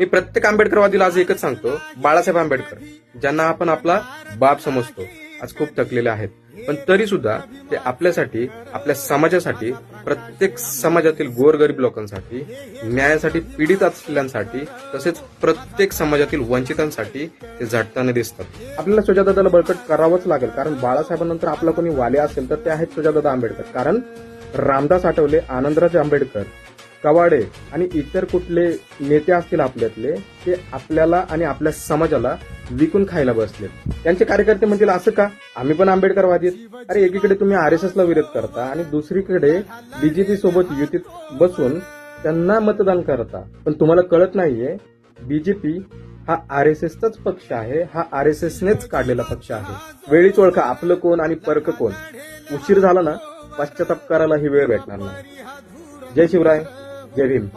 मी प्रत्येक आंबेडकरवादीला आज एकच सांगतो बाळासाहेब आंबेडकर ज्यांना आपण आपला बाप समजतो आज खूप थकलेले आहेत. पण तरी सुद्धा ते आपल्यासाठी आपल्या समाजासाठी प्रत्येक समाजातील गोरगरीब लोकांसाठी न्यायासाठी पीडित असलेल्यांसाठी तसेच प्रत्येक समाजातील वंचितांसाठी ते झटताना दिसतात. आपल्याला सुजादादाला बळकट करावंच लागेल कारण बाळासाहेबांनंतर आपला कोणी वाले असेल तर ते आहेत सुजादादा आंबेडकर. कारण रामदास आठवले आनंदराज आंबेडकर कवाडे आणि इतर कुठले नेते असतील आपल्यातले ते आपल्याला आणि आपल्या समाजाला विकून खायला बसले. त्यांचे कार्यकर्ते म्हणतील असं का? आम्ही पण आंबेडकरवादी अरे एकीकडे तुम्ही आर एस एसला विरोध करता आणि दुसरीकडे बीजेपी सोबत युतीत बसून त्यांना मतदान करता. पण तुम्हाला कळत नाहीये बीजेपी हा आर एस एसचाच पक्ष आहे हा आर एस एसनेच काढलेला पक्ष आहे. वेळीच ओळखा आपलं कोण आणि परक कोण? उशीर झाला ना पश्चाताप करायला ही वेळ भेटणार नाही. जय शिवराय. जय भीम